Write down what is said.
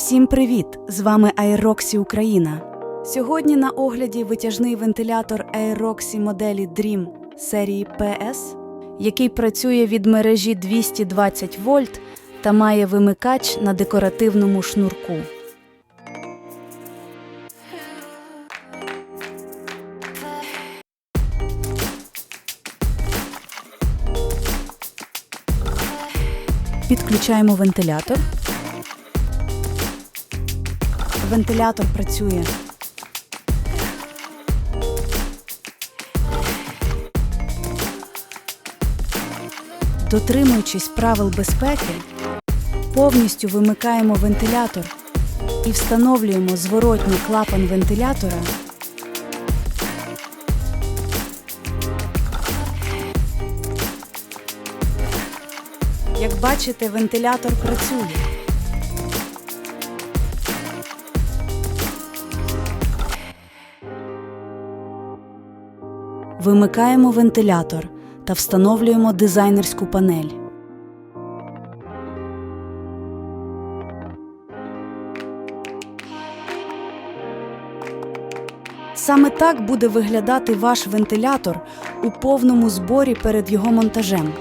Всім привіт! З вами Aeroxy Україна. Сьогодні на огляді витяжний вентилятор Aeroxy моделі Dream серії PS, який працює від мережі 220 вольт та має вимикач на декоративному шнурку. Підключаємо вентилятор. Вентилятор працює. Дотримуючись правил безпеки, повністю вимикаємо вентилятор і встановлюємо зворотній клапан вентилятора. Як бачите, вентилятор працює. Вимикаємо вентилятор та встановлюємо дизайнерську панель. Саме так буде виглядати ваш вентилятор у повному зборі перед його монтажем.